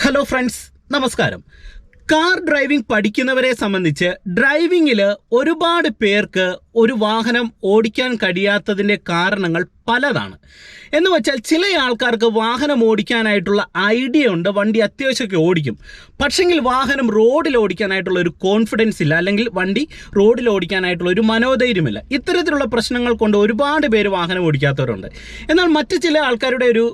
Hello friends നമസ്കാരം. Car driving പഠിക്കുന്നവരെ സംബന്ധിച്ച് ഡ്രൈവിങ്ങിൽ ഒരുപാട് പേർക്ക് ഒരു വാഹനം ഓടിക്കാൻ കഴിയാത്തതിന്റെ കാരണങ്ങൾ പലതാണ്. എന്ന് വെച്ചാൽ ചില ആൾക്കാർക്ക് വാഹനം ഓടിക്കാനായിട്ടുള്ള ഐഡിയ ഉണ്ട് വണ്ടി അത്യാവശ്യമൊക്കെ ഓടിക്കും. പക്ഷെങ്കിൽ വാഹനം റോഡിൽ ഓടിക്കാനായിട്ടുള്ള ഒരു കോൺഫിഡൻസ് ഇല്ല അല്ലെങ്കിൽ വണ്ടി റോഡിൽ ഓടിക്കാനായിട്ടുള്ള ഒരു മനോധൈര്യമില്ല. ഇത്തരത്തിലുള്ള പ്രശ്നങ്ങൾ കൊണ്ട് ഒരുപാട് പേര് വാഹനം ഓടിക്കാത്തവരുണ്ട്. എന്നാൽ മറ്റു ചില ആൾക്കാരുടെ ഒരു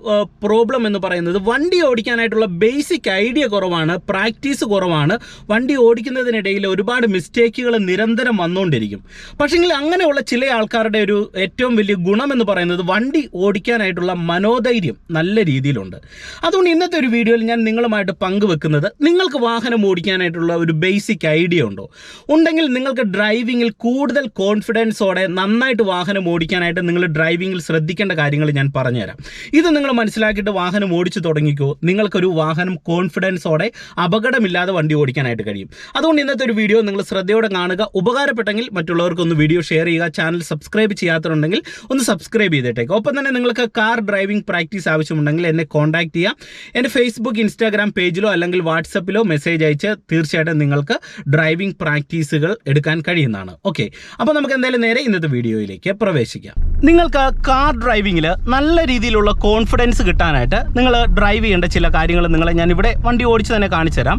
പ്രോബ്ലം എന്ന് പറയുന്നത് വണ്ടി ഓടിക്കാനായിട്ടുള്ള ബേസിക് ഐഡിയ കുറവാണ് പ്രാക്ടീസ് കുറവാണ്. വണ്ടി ഓടിക്കുന്നതിനിടയിൽ ഒരുപാട് മിസ്റ്റേക്കുകൾ നിരന്തരം വന്നുകൊണ്ടിരിക്കും പക്ഷെങ്കിൽ അങ്ങനെയുള്ള ചില ആൾക്കാരുടെ ഒരു ഏറ്റവും വലിയ ഗുണം എന്ന് പറയുന്നത് വണ്ടി ഓടിക്കാനായിട്ടുള്ള മനോധൈര്യം നല്ല രീതിയിലുണ്ട്. അതുകൊണ്ട് ഇന്നത്തെ ഒരു വീഡിയോയിൽ ഞാൻ നിങ്ങളുമായിട്ട് പങ്കുവെക്കുന്നത് നിങ്ങൾക്ക് വാഹനം ഓടിക്കാനായിട്ടുള്ള ഒരു ബേസിക് ഐഡിയ ഉണ്ടോ? ഉണ്ടെങ്കിൽ നിങ്ങൾക്ക് ഡ്രൈവിങ്ങിൽ കൂടുതൽ കോൺഫിഡൻസോടെ നന്നായിട്ട് വാഹനം ഓടിക്കാനായിട്ട് നിങ്ങൾ ഡ്രൈവിങ്ങിൽ ശ്രദ്ധിക്കേണ്ട കാര്യങ്ങൾ ഞാൻ പറഞ്ഞുതരാം. ഇത് നിങ്ങൾ മനസ്സിലാക്കിയിട്ട് വാഹനം ഓടിച്ചു തുടങ്ങിക്കോ. നിങ്ങൾക്കൊരു വാഹനം കോൺഫിഡൻസോടെ അപകടമില്ലാതെ വണ്ടി ഓടിക്കാനായിട്ട് കഴിയും. അതുകൊണ്ട് ഇന്നത്തെ ഒരു വീഡിയോ നിങ്ങൾ ശ്രദ്ധയോടെ കാണുക. ഉപകാരപ്പെട്ടെങ്കിൽ മറ്റുള്ളവർക്കൊന്ന് വീഡിയോ ഷെയർ ചെയ്യുക ചാനൽ സബ്സ്ക്രൈബ് ചെയ്യാത്തതുണ്ടെങ്കിൽ ഒന്ന് സബ്സ്ക്രൈബ് ചെയ്തിട്ടേക്ക്. ഒപ്പം തന്നെ നിങ്ങൾക്ക് കാർ ഡ്രൈവിംഗ് പ്രാക്ടീസ് ആവശ്യമുണ്ടെങ്കിൽ എന്നെ കോൺടാക്ട് ചെയ്യാം. എന്റെ ഫേസ്ബുക്ക് ഇൻസ്റ്റാഗ്രാം പേജിലോ അല്ലെങ്കിൽ വാട്സപ്പിലോ മെസ്സേജ് അയച്ച് തീർച്ചയായിട്ടും നിങ്ങൾക്ക് ഡ്രൈവിംഗ് പ്രാക്ടീസുകൾ എടുക്കാൻ കഴിയുന്നതാണ്. ഓക്കെ അപ്പോൾ നമുക്ക് എന്തായാലും നേരെ ഇന്നത്തെ വീഡിയോയിലേക്ക് പ്രവേശിക്കാം. നിങ്ങൾക്ക് കാർ ഡ്രൈവിങ്ങിൽ നല്ല രീതിയിലുള്ള കോൺഫിഡൻസ് കിട്ടാനായിട്ട് നിങ്ങൾ ഡ്രൈവ് ചെയ്യേണ്ട ചില കാര്യങ്ങൾ നിങ്ങളെ ഞാൻ ഇവിടെ വണ്ടി ഓടിച്ച് തന്നെ കാണിച്ചു തരാം.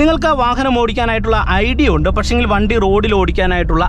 നിങ്ങൾക്ക് വാഹനം ഓടിക്കാനായിട്ടുള്ള ഐഡിയ ഉണ്ട്. പക്ഷേങ്കിൽ വണ്ടി റോഡിൽ ഓടിക്കാനായിട്ടുള്ള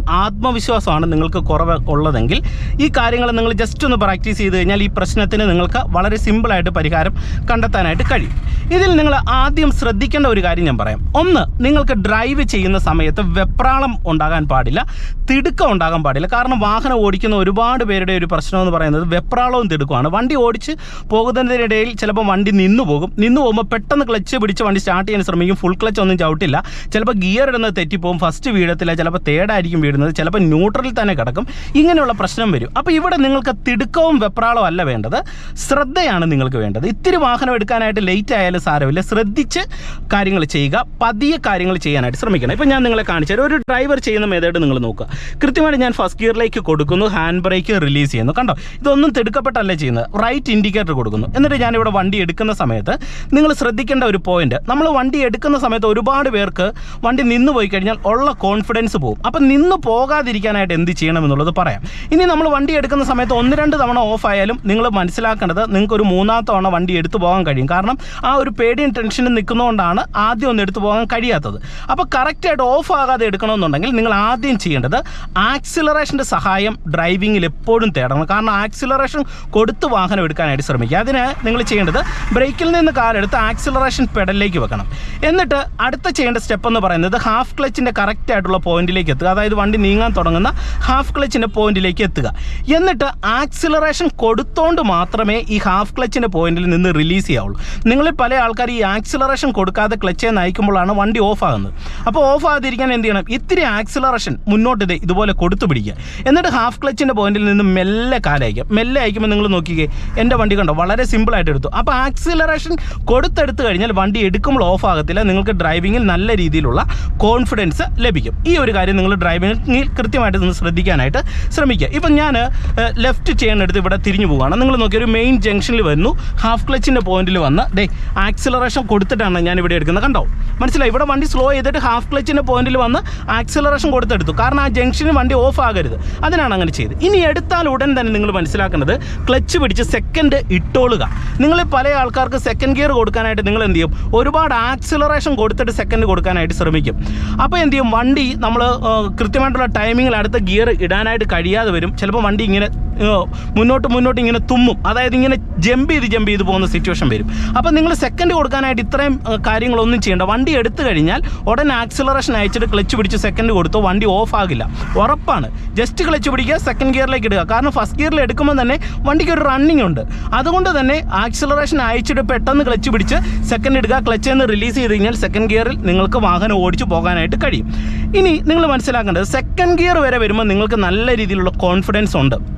ആത്മവിശ്വാസമാണ് നിങ്ങൾക്ക് കുറവ് ഉള്ളതെങ്കിൽ ഈ കാര്യങ്ങൾ നിങ്ങൾ ജസ്റ്റ് ഒന്ന് പ്രാക്ടീസ് ചെയ്ത് കഴിഞ്ഞാൽ ഈ പ്രശ്നത്തിന് നിങ്ങൾക്ക് വളരെ സിമ്പിളായിട്ട് പരിഹാരം കണ്ടെത്താനായിട്ട് കഴിയും. ഇതിൽ നിങ്ങൾ ആദ്യം ശ്രദ്ധിക്കേണ്ട ഒരു കാര്യം ഞാൻ പറയാം. ഒന്ന് നിങ്ങൾക്ക് ഡ്രൈവ് ചെയ്യുന്ന സമയത്ത് വെപ്രാളം ഉണ്ടാകാൻ പാടില്ല തിടുക്കം ഉണ്ടാകാൻ പാടില്ല. കാരണം വാഹനം ഓടിക്കുന്ന ഒരുപാട് പേരുടെ ഒരു പ്രശ്നം എന്ന് പറയുന്നത് വെപ്രാളവും തിടുക്കമാണ് വണ്ടി ഓടിച്ച് പോകുന്നതിനിടയിൽ ചിലപ്പോൾ വണ്ടി നിന്നു പോകും. നിന്നു പോകുമ്പോൾ പെട്ടെന്ന് ക്ലച്ച് പിടിച്ച് വണ്ടി സ്റ്റാർട്ട് ചെയ്യാൻ ശ്രമിക്കും. ഫുൾ ക്ലച്ച് ഒന്നും ചവിട്ടില്ല. ചിലപ്പോൾ ഗിയർ ഇടുന്നത് തെറ്റിപ്പോകും ഫസ്റ്റ് വീഴത്തില്ല. ചിലപ്പോൾ തേർഡായിരിക്കും വീഴുന്നത്. ചിലപ്പോൾ ന്യൂട്രലിൽ തന്നെ കിടക്കും. ഇങ്ങനെയുള്ള പ്രശ്നം വരും. അപ്പോൾ ഇവിടെ നിങ്ങൾക്ക് തിടുക്കവും വെപ്രാളവും അല്ല വേണ്ടത്. ശ്രദ്ധയാണ് നിങ്ങൾക്ക് വേണ്ടത്. ഇത്തിരി വാഹനം എടുക്കാനായിട്ട് ലേറ്റ് ആയാലും സാരമില്ല. ശ്രദ്ധിച്ച് കാര്യങ്ങൾ ചെയ്യുക. പതിയെ കാര്യങ്ങൾ ചെയ്യാനായിട്ട് ശ്രമിക്കണം. ഇപ്പോൾ ഞാൻ നിങ്ങളെ കാണിച്ചു ഒരു ഡ്രൈവർ ചെയ്യുന്ന മെത്തേഡ് നിങ്ങൾ നോക്കുക. കൃത്യമായിട്ട് ഞാൻ ഫസ്റ്റ് ഗിയറിലേക്ക് കൊടുക്കുന്നു. ഹാൻഡ് ബ്രേക്ക് റിലീസ് ചെയ്യുന്നു. കണ്ടോ? ഇതൊന്നും തിടുക്കപ്പെട്ടല്ല ചെയ്യുന്നത്. റൈറ്റ് ഇൻഡിക്കേറ്റർ കൊടുക്കുന്നു. എന്നിട്ട് ഞാനിവിടെ വണ്ടി എടുക്കുന്ന സമയത്ത് നിങ്ങൾ ശ്രദ്ധിക്കേണ്ട ഒരു പോയിന്റ് നമ്മൾ വണ്ടി എടുക്കുന്ന സമയത്ത് ഒരുപാട് പേർക്ക് വണ്ടി നിന്ന് പോയി കഴിഞ്ഞാൽ ഉള്ള കോൺഫിഡൻസ് പോകും അപ്പം നിന്ന് പോകാതിരിക്കാനായിട്ട് എന്ത് ചെയ്യണം എന്നുള്ളത് പറയാം. ഇനി നമ്മൾ വണ്ടി എടുക്കുന്ന സമയത്ത് ഒന്ന് രണ്ട് തവണ ഓഫ് ആയാലും നിങ്ങൾ മനസ്സിലാക്കേണ്ടത് നിങ്ങൾക്ക് ഒരു മൂന്നാം തവണ വണ്ടി എടുത്തു പോകാൻ കഴിയും. കാരണം ആ ഒരു പേടിയും ടെൻഷനും നിൽക്കുന്നതുകൊണ്ടാണ് ആദ്യം ഒന്ന് എടുത്തു പോകാൻ കഴിയാത്തത്. അപ്പോൾ കറക്റ്റായിട്ട് ഓഫ് ആകാതെ എടുക്കണമെന്നുണ്ടെങ്കിൽ നിങ്ങൾ ആദ്യം ചെയ്യേണ്ടത് ആക്സിലറേഷന്റെ സഹായം ഡ്രൈവിങ്ങിൽ എപ്പോഴും തേടണം. കാരണം ആക്സിലറേഷൻ കൊടുത്ത് വാഹനം എടുക്കാനായിട്ട് ശ്രമിക്കുക. അതിന് നിങ്ങൾ ചെയ്യേണ്ടത് ബ്രേക്കിൽ നിന്ന് കാലെടുത്ത് ആക്സിലറേഷൻ പെഡലിലേക്ക് വെക്കണം. എന്നിട്ട് അടുത്ത ചെയ്യേണ്ട സ്റ്റെപ്പ് എന്ന് പറയുന്നത് ഹാഫ് ക്ലച്ചിന്റെ കറക്റ്റ് ആയിട്ടുള്ള പോയിന്റിലേക്ക് എത്തുക. അതായത് വണ്ടി നീങ്ങാൻ തുടങ്ങുന്ന ഹാഫ് ക്ലച്ചിന്റെ പോയിന്റിലേക്ക് എത്തുക. എന്നിട്ട് ആക്സിലറേഷൻ കൊടുത്തോണ്ട് മാത്രമേ ഈ ഹാഫ് ക്ലച്ചിന്റെ പോയിന്റിൽ നിന്ന് റിലീസ് ചെയ്യാവുള്ളൂ. നിങ്ങളിൽ പല ആൾക്കാർ ഈ ആക്സിലറേഷൻ കൊടുക്കാതെ ക്ലച്ചെ നയിക്കുമ്പോഴാണ് വണ്ടി ഓഫ് ആകുന്നത്. അപ്പോൾ ഓഫ് ആകാതിരിക്കാൻ എന്ത് ചെയ്യണം? ഇത്തിരി ആക്സിലറേഷൻ മുന്നോട്ട് ഇത് ഇതുപോലെ കൊടുത്തു പിടിക്കുക. എന്നിട്ട് ഹാഫ് ക്ലച്ചിന്റെ പോയിന്റിൽ നിന്ന് മെല്ലെ കാലയക്കാം മെല്ലെ അയക്കുമ്പോൾ നിങ്ങൾ നോക്കിക്കേ എന്റെ വണ്ടി കണ്ടോ? വളരെ സിമ്പിളായിട്ട് എടുത്തു. അപ്പോൾ ആക്സിലറേഷൻ കൊടുത്തെടുത്ത് കഴിഞ്ഞാൽ വണ്ടി എടുക്കുമ്പോൾ ഓഫ് ആകത്തില്ല. നിങ്ങൾക്ക് ഡ്രൈവിങ്ങിൽ നല്ല രീതിയിലുള്ള കോൺഫിഡൻസ് ലഭിക്കും. ഈ ഒരു കാര്യം നിങ്ങൾ ഡ്രൈവിങ്ങിൽ കൃത്യമായിട്ട് നിന്ന് ശ്രദ്ധിക്കാനായിട്ട് ശ്രമിക്കുക. ഇപ്പം ഞാൻ ലെഫ്റ്റ് എടുത്ത് ഇവിടെ തിരിഞ്ഞു പോവുകയാണ് നിങ്ങൾ നോക്കി ഒരു മെയിൻ ജംഗ്ഷനിൽ വരുന്നു. ഹാഫ് ക്ലച്ചിന്റെ പോയിന്റിൽ വന്ന് ഡേ ആക്സിലറേഷൻ കൊടുത്തിട്ടാണ് ഞാൻ ഇവിടെ എടുക്കുന്നത്. കണ്ടോ? മനസ്സിലായി? ഇവിടെ വണ്ടി സ്ലോ ചെയ്തിട്ട് ഹാഫ് ക്ലച്ചിന്റെ പോയിന്റിൽ വന്ന് ആക്സിലറേഷൻ കൊടുത്തെടുത്തു. കാരണം ആ ജംഗ്ഷന് വണ്ടി ഓഫ് ആകരുത്. അതിനാണ് അങ്ങനെ ചെയ്ത് ഇനി എടുത്താൽ ഉടൻ തന്നെ നിങ്ങൾ മനസ്സിലാക്കേണ്ടത് ക്ലച്ച് പിടിച്ച് സെക്കൻഡ് ഇട്ടോളുക. നിങ്ങൾ പല ആൾക്കാർക്ക് സെക്കൻഡ് ഗിയർ കൊടുക്കാനായിട്ട് നിങ്ങൾ എന്ത് ചെയ്യും? ഒരുപാട് ആക്സിലറേഷൻ കൊടുത്തിട്ട് സെക്കൻഡ് കൊടുക്കാനായിട്ട് ശ്രമിക്കും. അപ്പോൾ എന്ത് ചെയ്യും? വണ്ടി നമ്മൾ കൃത്യമായിട്ടുള്ള ടൈമിങ്ങിൽ അടുത്ത ഗിയർ ഇടാനായിട്ട് കഴിയാതെ വരും. ചിലപ്പോൾ വണ്ടി ഇങ്ങനെ മുന്നോട്ട് മുന്നോട്ട് ഇങ്ങനെ തുമ്മും. അതായത് ഇങ്ങനെ ജമ്പ് ചെയ്ത് ജമ്പ് ചെയ്ത് പോകുന്ന സിറ്റുവേഷൻ വരും. അപ്പോൾ നിങ്ങൾ സെക്കൻഡ് കൊടുക്കാനായിട്ട് ഇത്രയും കാര്യങ്ങളൊന്നും ചെയ്യേണ്ട. വണ്ടി എടുത്തു കഴിഞ്ഞാൽ ഉടൻ ആക്സിലറേഷൻ അയച്ചിട്ട് ക്ലച്ച് പിടിച്ച് സെക്കൻഡ് കൊടുത്തു വണ്ടി ഓഫ് ആകില്ല. ഉറപ്പാണ്. ജസ്റ്റ് ക്ലച്ച് പിടിക്കുക സെക്കൻഡ് ഗിയറിലേക്ക് ഇടുക. കാരണം ഫസ്റ്റ് ഗിയറിൽ എടുക്കുമ്പോൾ തന്നെ വണ്ടിക്ക് ഒരു റണ്ണിങ് ഉണ്ട്. അതുകൊണ്ട് തന്നെ ആക്സിലറേഷൻ അയച്ചിട്ട് പെട്ടെന്ന് ക്ലച്ച് പിടിച്ച് സെക്കൻഡ് ഇടുക. ക്ലച്ച് നിന്ന് റിലീസ് ചെയ്ത് കഴിഞ്ഞാൽ സെക്കൻഡ് ഗിയറിൽ നിങ്ങൾക്ക് വാഹനം ഓടിച്ചു പോകാനായിട്ട് കഴിയും. ഇനി നിങ്ങൾ മനസ്സിലാക്കേണ്ടത് സെക്കൻഡ് ഗിയർ വരെ വരുമ്പോൾ നിങ്ങൾക്ക് നല്ല രീതിയിലുള്ള കോൺഫിഡൻസ് ഉണ്ട്.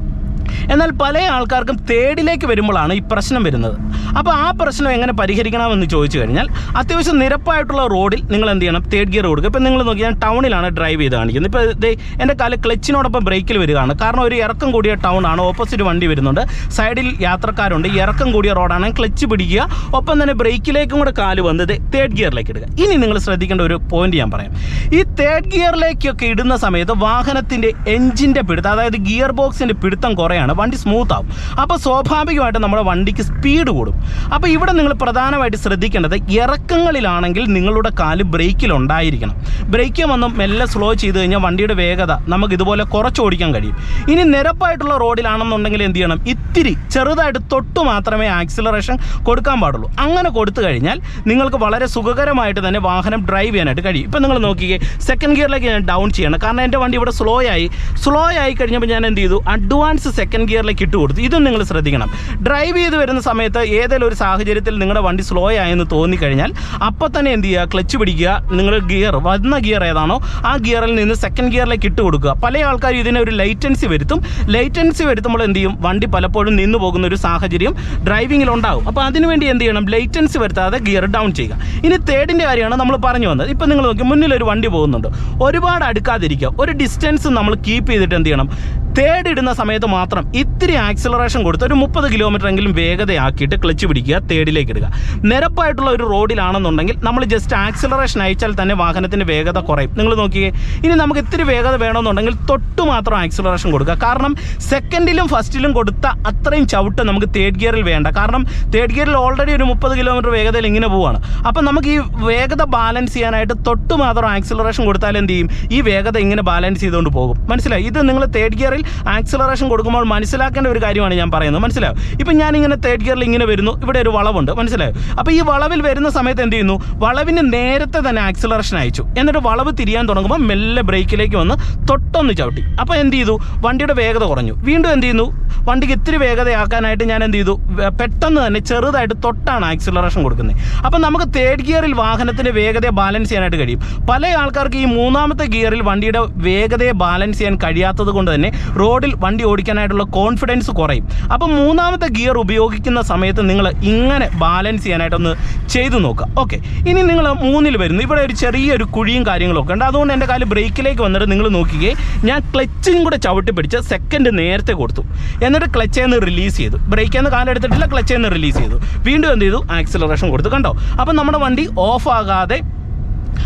എന്നാൽ പല ആൾക്കാർക്കും തേർഡിലേക്ക് വരുമ്പോഴാണ് ഈ പ്രശ്നം വരുന്നത്. അപ്പോൾ ആ പ്രശ്നം എങ്ങനെ പരിഹരിക്കണമെന്ന് ചോദിച്ചു കഴിഞ്ഞാൽ അത്യാവശ്യം നിരപ്പായിട്ടുള്ള റോഡിൽ നിങ്ങൾ എന്ത് ചെയ്യണം തേർഡ് ഗിയർ കൊടുക്കുക. ഇപ്പം നിങ്ങൾ നോക്കി ഞാൻ ടൗണിലാണ് ഡ്രൈവ് ചെയ്ത് കാണിക്കുന്നത്. ഇപ്പോൾ ദേ എന്റെ കാൽ ക്ലച്ചിനോടൊപ്പം ബ്രേക്കിൽ വരികയാണ്. കാരണം ഒരു ഇറക്കം കൂടിയ ടൗൺ ആണ്. ഓപ്പോസിറ്റ് വണ്ടി വരുന്നുണ്ട്. സൈഡിൽ യാത്രക്കാരുണ്ട്. ഇറക്കം കൂടിയ റോഡാണ് ക്ലച്ച് പിടിക്കുക. ഒപ്പം തന്നെ ബ്രേക്കിലേക്കും കൂടെ കാൽ വന്നത് തേർഡ് ഗിയറിലേക്ക് ഇടുക. ഇനി നിങ്ങൾ ശ്രദ്ധിക്കേണ്ട ഒരു പോയിന്റ് ഞാൻ പറയാം. ഈ തേർഡ് ഗിയറിലേക്കൊക്കെ ഇടുന്ന സമയത്ത് വാഹനത്തിന്റെ എഞ്ചിന്റെ പിടുത്തം അതായത് ഗിയർ ബോക്സിന്റെ പിടുത്തം കുറയാണ്. വണ്ടി സ്മൂത്ത് ആവും. അപ്പോൾ സ്വാഭാവികമായിട്ടും നമ്മുടെ വണ്ടിക്ക് സ്പീഡ് കൂടും. അപ്പോൾ ഇവിടെ നിങ്ങൾ പ്രധാനമായിട്ട് ശ്രദ്ധിക്കേണ്ടത് ഇറക്കങ്ങളിലാണെങ്കിൽ നിങ്ങളുടെ കാൽ ബ്രേക്കിലുണ്ടായിരിക്കണം. ബ്രേക്ക് വന്ന് മെല്ലെ സ്ലോ ചെയ്ത് കഴിഞ്ഞാൽ വണ്ടിയുടെ വേഗത നമുക്ക് ഇതുപോലെ കുറച്ച് ഓടിക്കാൻ കഴിയും. ഇനി നിരപ്പായിട്ടുള്ള റോഡിലാണെന്നുണ്ടെങ്കിൽ എന്ത് ചെയ്യണം? ഇത്തിരി ചെറുതായിട്ട് തൊട്ട് മാത്രമേ ആക്സിലറേഷൻ കൊടുക്കാൻ പാടുള്ളൂ. അങ്ങനെ കൊടുത്തു കഴിഞ്ഞാൽ നിങ്ങൾക്ക് വളരെ സുഖകരമായിട്ട് തന്നെ വാഹനം ഡ്രൈവ് ചെയ്യാനായിട്ട് കഴിയും. ഇപ്പം നിങ്ങൾ നോക്കിക്കേ സെക്കൻഡ് ഗിയറിലേക്ക് ഞാൻ ഡൗൺ ചെയ്യണം. കാരണം എന്റെ വണ്ടി ഇവിടെ സ്ലോ ആയി സ്ലോ ആയി കഴിഞ്ഞപ്പോൾ ഞാൻ എന്ത് ചെയ്തു? അഡ്വാൻസ് സെക്കൻഡ് ഗിയറിലേക്ക് ഇട്ട് കൊടുത്തു. ഇതും നിങ്ങൾ ശ്രദ്ധിക്കണം. ഡ്രൈവ് ചെയ്ത് വരുന്ന സമയത്ത് ഏതെങ്കിലും ഒരു സാഹചര്യത്തിൽ നിങ്ങളുടെ വണ്ടി സ്ലോ ആയെന്ന് തോന്നിക്കഴിഞ്ഞാൽ അപ്പോൾ തന്നെ എന്ത് ചെയ്യുക? ക്ലച്ച് പിടിക്കുക. നിങ്ങൾ ഗിയർ വന്ന ഗിയർ ഏതാണോ ആ ഗിയറിൽ നിന്ന് സെക്കൻഡ് ഗിയറിലേക്ക് ഇട്ട് കൊടുക്കുക. പല ആൾക്കാർ ഇതിനെ ഒരു ലൈറ്റൻസി വരുത്തും. ലൈറ്റൻസി വരുത്തുമ്പോൾ എന്ത് ചെയ്യും? വണ്ടി പലപ്പോഴും നിന്ന് പോകുന്ന ഒരു സാഹചര്യം ഡ്രൈവിങ്ങിൽ ഉണ്ടാകും. അപ്പോൾ അതിനുവേണ്ടി എന്ത് ചെയ്യണം? ലൈറ്റൻസി വരുത്താതെ ഗിയർ ഡൗൺ ചെയ്യുക. ഇനി തേർഡിന്റെ കാര്യമാണ് നമ്മൾ പറഞ്ഞു വന്നത്. ഇപ്പം നിങ്ങൾ നോക്കി മുന്നിൽ ഒരു വണ്ടി പോകുന്നുണ്ട്. ഒരുപാട് അടുക്കാതിരിക്കുക. ഒരു ഡിസ്റ്റൻസ് നമ്മൾ കീപ്പ് ചെയ്തിട്ട് എന്ത് ചെയ്യണം? തേർഡ് ഇടുന്ന സമയത്ത് മാത്രം ഇത്തിരി ആക്സിലറേഷൻ കൊടുത്ത് ഒരു മുപ്പത് കിലോമീറ്റർ എങ്കിലും വേഗതയാക്കിയിട്ട് ക്ലച്ച് പിടിക്കുക തേർഡിലേക്ക് ഇടുക. നിരപ്പായിട്ടുള്ള ഒരു റോഡിലാണെന്നുണ്ടെങ്കിൽ നമ്മൾ ജസ്റ്റ് ആക്സിലറേഷൻ അയച്ചാൽ തന്നെ വാഹനത്തിന്റെ വേഗത കുറയും. നിങ്ങൾ നോക്കിയേ ഇനി നമുക്ക് ഇത്തിരി വേഗത വേണമെന്നുണ്ടെങ്കിൽ തൊട്ട് മാത്രം ആക്സിലറേഷൻ കൊടുക്കുക. കാരണം സെക്കൻഡിലും ഫസ്റ്റിലും കൊടുത്ത അത്രയും ചവിട്ട് നമുക്ക് തേർഡ് ഗിയറിൽ വേണ്ട. കാരണം തേർഡ് ഗിയറിൽ ഓൾറെഡി ഒരു മുപ്പത് കിലോമീറ്റർ വേഗതയിൽ ഇങ്ങനെ പോവാണ്. അപ്പം നമുക്ക് ഈ വേഗത ബാലൻസ് ചെയ്യാനായിട്ട് തൊട്ട് മാത്രം ആക്സിലറേഷൻ കൊടുത്താൽ എന്ത് ചെയ്യും? ഈ വേഗത ഇങ്ങനെ ബാലൻസ് ചെയ്തുകൊണ്ട് പോകും. മനസ്സിലായി? ഇത് നിങ്ങൾ തേർഡ് ഗിയറിൽ ആക്സിലറേഷൻ കൊടുക്കുമ്പോൾ മനസ്സിലാക്കേണ്ട ഒരു കാര്യമാണ് ഞാൻ പറയുന്നത്. മനസ്സിലാവും ഇപ്പം ഞാനിങ്ങനെ തേർഡ് ഗിയറിൽ ഇങ്ങനെ വരുന്നു ഇവിടെ ഒരു വളവുണ്ട്. മനസ്സിലായോ? അപ്പോൾ ഈ വളവിൽ വരുന്ന സമയത്ത് എന്ത് ചെയ്യുന്നു? വളവിന് നേരത്തെ തന്നെ ആക്സിലറേഷൻ അയച്ചു. എന്നിട്ട് വളവ് തിരിയാൻ തുടങ്ങുമ്പോൾ മെല്ലെ ബ്രേക്കിലേക്ക് വന്ന് തൊട്ടൊന്ന് ചവിട്ടി. അപ്പോൾ എന്ത് ചെയ്തു? വണ്ടിയുടെ വേഗത കുറഞ്ഞു. വീണ്ടും എന്ത് ചെയ്യുന്നു? വണ്ടിക്ക് ഇത്തിരി വേഗതയാക്കാനായിട്ട് ഞാൻ എന്ത് ചെയ്തു? പെട്ടെന്ന് തന്നെ ചെറുതായിട്ട് തൊട്ടാണ് ആക്സിലറേഷൻ കൊടുക്കുന്നത്. അപ്പം നമുക്ക് തേർഡ് ഗിയറിൽ വാഹനത്തിന്റെ വേഗതയെ ബാലൻസ് ചെയ്യാനായിട്ട് കഴിയും. പല ആൾക്കാർക്ക് ഈ മൂന്നാമത്തെ ഗിയറിൽ വണ്ടിയുടെ വേഗതയെ ബാലൻസ് ചെയ്യാൻ കഴിയാത്തത് കൊണ്ട് തന്നെ റോഡിൽ വണ്ടി ഓടിക്കാനായിട്ടുള്ള കോൺഫിഡൻസ് കുറയും. അപ്പം മൂന്നാമത്തെ ഗിയർ ഉപയോഗിക്കുന്ന സമയത്ത് നിങ്ങൾ ഇങ്ങനെ ബാലൻസ് ചെയ്യാനായിട്ടൊന്ന് ചെയ്തു നോക്കുക. ഓക്കെ ഇനി നിങ്ങൾ മൂന്നിൽ വരുന്നു. ഇവിടെ ഒരു ചെറിയൊരു കുഴിയും കാര്യങ്ങളൊക്കെ ഉണ്ട്. അതുകൊണ്ട് എന്റെ കാൽ ബ്രേക്കിലേക്ക് വന്നിട്ട് നിങ്ങൾ നോക്കിക്കേ. ഞാൻ ക്ലച്ചും കൂടെ ചവിട്ടി പിടിച്ച് സെക്കൻഡ് നേരത്തെ കൊടുത്തു. എന്നിട്ട് ക്ലച്ചിൽ നിന്ന് റിലീസ് ചെയ്തു. ബ്രേക്കിൽ നിന്ന് കാലെടുത്തിട്ടില്ല ക്ലച്ചിൽ നിന്ന് റിലീസ് ചെയ്തു. വീണ്ടും എന്ത് ചെയ്തു? ആക്സിലറേഷൻ കൊടുത്തു. കണ്ടോ? അപ്പം നമ്മുടെ വണ്ടി ഓഫ്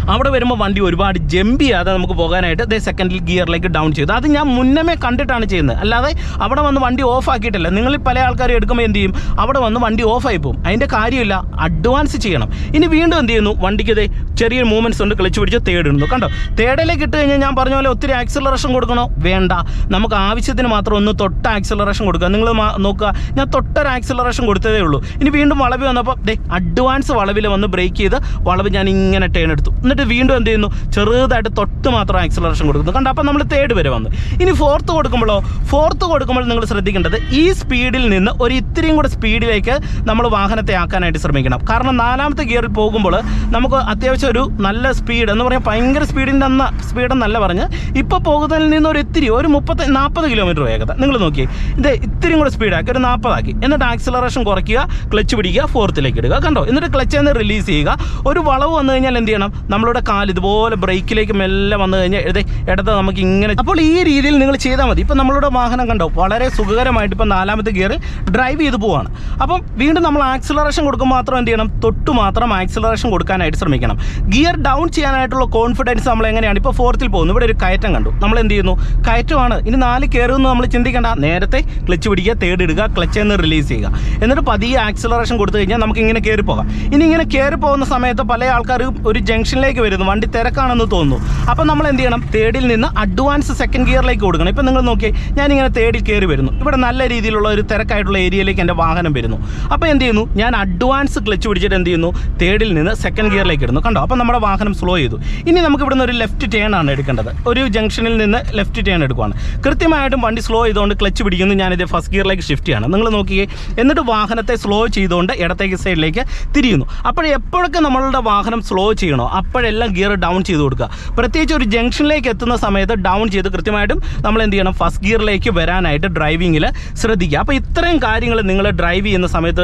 അവിടെ വരുമ്പോൾ വണ്ടി ഒരുപാട് ജമ്പ് ചെയ്യാതെ നമുക്ക് പോകാനായിട്ട് ദേ സെക്കൻഡിൽ ഗിയറിലേക്ക് ഡൗൺ ചെയ്തു. അത് ഞാൻ മുന്നമേ കണ്ടിട്ടാണ് ചെയ്യുന്നത്. അല്ലാതെ അവിടെ വന്ന് വണ്ടി ഓഫ് ആക്കിയിട്ടില്ല. നിങ്ങൾ പല ആൾക്കാരും എടുക്കുമ്പോൾ എന്ത് ചെയ്യും? അവിടെ വന്ന് വണ്ടി ഓഫ് ആയി പോകും. അതിന്റെ കാര്യമില്ല. അഡ്വാൻസ് ചെയ്യണം. ഇനി വീണ്ടും എന്ത് ചെയ്യുന്നു? വണ്ടിക്ക് ഇതേ ചെറിയ മൂവ്മെന്റ്സ് ഉണ്ട്. ക്ലച്ച് പിടിച്ച് തേടുന്നു കണ്ടോ? തേടലേക്ക് ഇട്ട് കഴിഞ്ഞാൽ ഞാൻ പറഞ്ഞ പോലെ ഒത്തിരി ആക്സിലറേഷൻ കൊടുക്കണോ? വേണ്ട. നമുക്ക് ആവശ്യത്തിന് മാത്രം ഒന്ന് തൊട്ട ആക്സിലറേഷൻ കൊടുക്കുക. നിങ്ങൾ നോക്കുക. ഞാൻ തൊട്ടൊരു ആക്സിലറേഷൻ കൊടുത്തതേ ഉള്ളൂ. ഇനി വീണ്ടും വളവ് വന്നപ്പോൾ ദേ അഡ്വാൻസ് വളവിൽ വന്ന് ബ്രേക്ക് ചെയ്ത് വളവ് ഞാൻ ഇങ്ങനെ ടേൺ എടുത്തു. എന്നിട്ട് വീണ്ടും എന്ത് ചെയ്യുന്നു? ചെറുതായിട്ട് തൊട്ട് മാത്രം ആക്സിലറേഷൻ കൊടുക്കുന്നു. കണ്ട? അപ്പം നമ്മൾ തേർഡ് വരെ വന്നു. ഇനി ഫോർത്ത് കൊടുക്കുമ്പോഴോ? ഫോർത്ത് കൊടുക്കുമ്പോൾ നിങ്ങൾ ശ്രദ്ധിക്കേണ്ടത് ഈ സ്പീഡിൽ നിന്ന് ഒരു ഇത്രയും കൂടെ സ്പീഡിലേക്ക് നമ്മൾ വാഹനത്തെ ആക്കാനായിട്ട് ശ്രമിക്കണം. കാരണം നാലാമത്തെ ഗിയറിൽ പോകുമ്പോൾ നമുക്ക് അത്യാവശ്യം ഒരു നല്ല സ്പീഡ് എന്ന് പറയാൻ ഭയങ്കര സ്പീഡിന്റെ അന്ന സ്പീഡെന്നല്ല പറഞ്ഞ് ഇപ്പോൾ പോകുന്നതിൽ നിന്ന് ഒരു ഇത്തിരി ഒരു മുപ്പത്തി നാൽപ്പത് കിലോമീറ്റർ വേഗത. നിങ്ങൾ നോക്കി ഇത് ഇത്തിരിയും കൂടെ സ്പീഡാക്കി ഒരു നാൽപ്പതാക്കി എന്നിട്ട് ആക്സിലറേഷൻ കുറയ്ക്കുക ക്ലച്ച് പിടിക്കുക ഫോർത്തിലേക്ക് ഇടുക. കണ്ടോ? എന്നിട്ട് ക്ലച്ച് എന്ന് റിലീസ് ചെയ്യുക. ഒരു വളവ് വന്നു കഴിഞ്ഞാൽ എന്ത് ചെയ്യണം? നമ്മളുടെ കാൽ ഇതുപോലെ ബ്രേക്കിലേക്ക് മെല്ലെ വന്നു കഴിഞ്ഞാൽ ഇടത്തെ ഇടത്ത് നമുക്ക് ഇങ്ങനെ അപ്പോൾ ഈ രീതിയിൽ നിങ്ങൾ ചെയ്താൽ മതി. ഇപ്പം നമ്മളുടെ വാഹനം കണ്ടോ? വളരെ സുഖകരമായിട്ട് ഇപ്പം നാലാമത്തെ ഗിയർ ഡ്രൈവ് ചെയ്ത് പോവാണ്. അപ്പം വീണ്ടും നമ്മൾ ആക്സിലറേഷൻ കൊടുക്കുമ്പോൾ മാത്രം എന്ത് ചെയ്യണം? തൊട്ട് മാത്രം ആക്സിലറേഷൻ കൊടുക്കാനായിട്ട് ശ്രമിക്കണം. ഗിയർ ഡൗൺ ചെയ്യാനായിട്ടുള്ള കോൺഫിഡൻസ് നമ്മൾ എങ്ങനെയാണ്? ഇപ്പോൾ ഫോർത്തിൽ പോകുന്നു. ഇവിടെ ഒരു കയറ്റം കണ്ടു. നമ്മൾ എന്ത് ചെയ്യുന്നു? കയറ്റമാണ്. ഇനി നാല് കയറുമെന്ന് നമ്മൾ ചിന്തിക്കേണ്ട. നേരത്തെ ക്ലച്ച് പിടിക്കുക തേർഡ് ക്ലച്ച് എന്ന് റിലീസ് ചെയ്യുക. എന്നിട്ട് പതിയെ ആക്സിലറേഷൻ കൊടുത്തു കഴിഞ്ഞാൽ നമുക്ക് ഇങ്ങനെ കയറി പോകാം. ഇനി ഇങ്ങനെ കയറി പോകുന്ന സമയത്ത് പല ആൾക്കാർ ഒരു ജംഗ്ഷനിലേക്ക് വരുന്നു വണ്ടി തിരക്കാണെന്ന് തോന്നുന്നു. അപ്പം നമ്മൾ എന്ത് ചെയ്യണം? തേർഡിൽ നിന്ന് അഡ്വാൻസ് സെക്കൻഡ് ഗിയറിലേക്ക് കൊടുക്കണം. ഇപ്പം നിങ്ങൾ നോക്കി ഞാനിങ്ങനെ തേർഡിൽ കയറി വരുന്നു. ഇവിടെ നല്ല രീതിയിലുള്ള ഒരു തിരക്കായിട്ടുള്ള ഏരിയയിലേക്ക് എന്റെ വാഹനം വരുന്നു. അപ്പോൾ എന്ത് ചെയ്യുന്നു? ഞാൻ അഡ്വാൻസ് ക്ലച്ച് പിടിച്ചിട്ട് എന്ത് ചെയ്യുന്നു? തേർഡിൽ നിന്ന് സെക്കൻഡ് ഗിയറിലേക്ക് ഇടുന്നു. കണ്ടോ? അപ്പോൾ നമ്മുടെ വാഹനം സ്ലോ ചെയ്തു. ഇനി നമുക്ക് ഇവിടുന്ന് ഒരു ലെഫ്റ്റ് ടേൺ ആണ് എടുക്കേണ്ടത്. ഒരു ജംഗ്ഷനിൽ നിന്ന് ലെഫ്റ്റ് ടേൺ എടുക്കുവാണ്. കൃത്യമായിട്ടും വണ്ടി സ്ലോ ചെയ്തുകൊണ്ട് ക്ലച്ച് പിടിക്കുന്നു. ഞാനിത് ഫസ്റ്റ് ഗിയറിലേക്ക് ഷിഫ്റ്റ് ചെയ്യണം. നിങ്ങൾ നോക്കിയേ എന്നിട്ട് വാഹനത്തെ സ്ലോ ചെയ്തുകൊണ്ട് ഇടത്തേക്ക് സൈഡിലേക്ക് തിരിയുന്നു. അപ്പോൾ എപ്പോഴൊക്കെ നമ്മളുടെ വാഹനം സ്ലോ ചെയ്യണോ അപ്പോഴെല്ലാം ഗിയർ ഡൗൺ ചെയ്ത് കൊടുക്കുക. പ്രത്യേകിച്ച് ഒരു ജംഗ്ഷനിലേക്ക് എത്തുന്ന സമയത്ത് ഡൗൺ ചെയ്ത് കൃത്യമായിട്ടും നമ്മൾ എന്ത് ചെയ്യണം? ഫസ്റ്റ് ഗിയറിലേക്ക് വരാനായിട്ട് ഡ്രൈവിങ്ങിൽ ശ്രദ്ധിക്കുക. അപ്പോൾ ഇത്രയും കാര്യങ്ങൾ നിങ്ങൾ ഡ്രൈവ് ചെയ്യുന്ന സമയത്ത്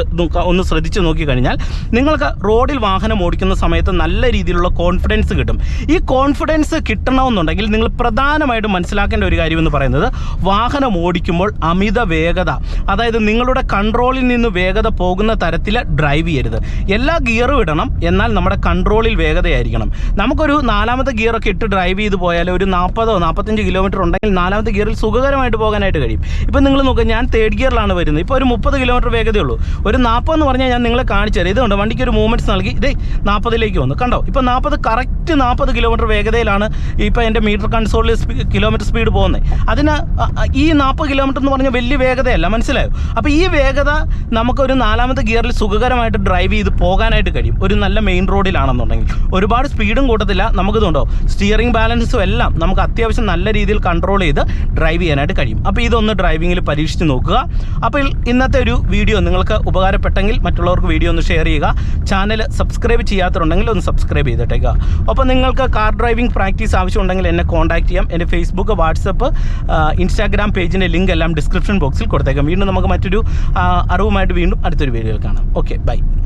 ഒന്ന് ശ്രദ്ധിച്ച് നോക്കിക്കഴിഞ്ഞാൽ നിങ്ങൾക്ക് റോഡിൽ വാഹനം ഓടിക്കുന്ന സമയത്ത് നല്ല രീതിയിലുള്ള കോൺഫിഡൻസ് കിട്ടും. ഈ കോൺഫിഡൻസ് കിട്ടണമെന്നുണ്ടെങ്കിൽ നിങ്ങൾ പ്രധാനമായിട്ടും മനസ്സിലാക്കേണ്ട ഒരു കാര്യം എന്ന് പറയുന്നത് വാഹനം ഓടിക്കുമ്പോൾ അമിത വേഗത അതായത് നിങ്ങളുടെ കൺട്രോളിൽ നിന്ന് വേഗത പോകുന്ന തരത്തിൽ ഡ്രൈവ് ചെയ്യരുത്. എല്ലാ ഗിയറും ഇടണം എന്നാൽ നമ്മുടെ കൺട്രോളിൽ വേഗതയായിരിക്കണം. നമുക്കൊരു നാലാമത്തെ ഗിയറൊക്കെ ഇട്ട് ഡ്രൈവ് ചെയ്ത് പോയാൽ ഒരു നാൽപ്പതോ നാൽപ്പത്തഞ്ച് കിലോമീറ്റർ ഉണ്ടെങ്കിൽ നാലാമത്തെ ഗിയറിൽ സുഖകരമായിട്ട് പോകാനായിട്ട് കഴിയും. ഇപ്പം നിങ്ങൾ നോക്കുക ഞാൻ തേർഡ് ഗിയറിലാണ് വരുന്നത്. ഇപ്പോൾ ഒരു മുപ്പത് കിലോമീറ്റർ വേഗതയുള്ളൂ ഒരു നാൽപ്പത് എന്ന് പറഞ്ഞാൽ ഞാൻ നിങ്ങളെ കാണിച്ചു തരാം. ഇതുകൊണ്ട് വണ്ടിക്ക് ഒരു മൂവ്മെന്റ്സ് നൽകി. ഇതേ നാൽപ്പതിലേക്ക് വന്നു. കണ്ടോ? ഇപ്പോൾ നാൽപ്പത് കറക്റ്റ് നാൽപ്പത് കിലോമീറ്റർ വേഗതയിലാണ് ഇപ്പോൾ എന്റെ മീറ്റർ കൺസോളിൽ കിലോമീറ്റർ സ്പീഡ് പോകുന്നത്. അതിന് ഈ നാൽപ്പത് കിലോമീറ്റർ എന്ന് പറഞ്ഞാൽ വലിയ വേഗതയല്ല. മനസ്സിലായോ? അപ്പോൾ ഈ വേഗത നമുക്കൊരു നാലാമത്തെ ഗിയറിൽ സുഖകരമായിട്ട് ഡ്രൈവ് ചെയ്ത് പോകാനായിട്ട് കഴിയും. ഒരു നല്ല മെയിൻ റോഡിലാണെന്നുണ്ടെങ്കിൽ ഒരുപാട് സ്പീഡും കൂട്ടത്തില്ല നമുക്കിതുണ്ടോ? സ്റ്റിയറിംഗ് ബാലൻസും എല്ലാം നമുക്ക് അത്യാവശ്യം നല്ല രീതിയിൽ കൺട്രോൾ ചെയ്ത് ഡ്രൈവ് ചെയ്യാനായിട്ട് കഴിയും. അപ്പോൾ ഇതൊന്ന് ഡ്രൈവിങ്ങിൽ പരീക്ഷിച്ച് നോക്കുക. അപ്പോൾ ഇന്നത്തെ ഒരു വീഡിയോ നിങ്ങൾക്ക് ഉപകാരപ്പെട്ടെങ്കിൽ മറ്റുള്ളവർക്ക് വീഡിയോ ഒന്ന് ഷെയർ ചെയ്യുക. ചാനൽ സബ്സ്ക്രൈബ് ചെയ്യാത്തതുണ്ടെങ്കിൽ ഒന്ന് സബ്സ്ക്രൈബ് ചെയ്തിട്ടേക്കുക അപ്പോൾ നിങ്ങൾക്ക് കാർ ഡ്രൈവിംഗ് പ്രാക്ടീസ് ആവശ്യമുണ്ടെങ്കിൽ എന്നെ കോൺടാക്ട് ചെയ്യാം. എന്റെ ഫേസ്ബുക്ക് വാട്സപ്പ് ഇൻസ്റ്റാഗ്രാം പേജിന്റെ ലിങ്ക് എല്ലാം ഡിസ്ക്രിപ്ഷൻ ബോക്സിൽ കൊടുത്തേക്കാം. വീണ്ടും നമുക്ക് മറ്റൊരു അറിവുമായിട്ട് വീണ്ടും അടുത്തൊരു വീഡിയോയിൽ കാണാം. Okay bye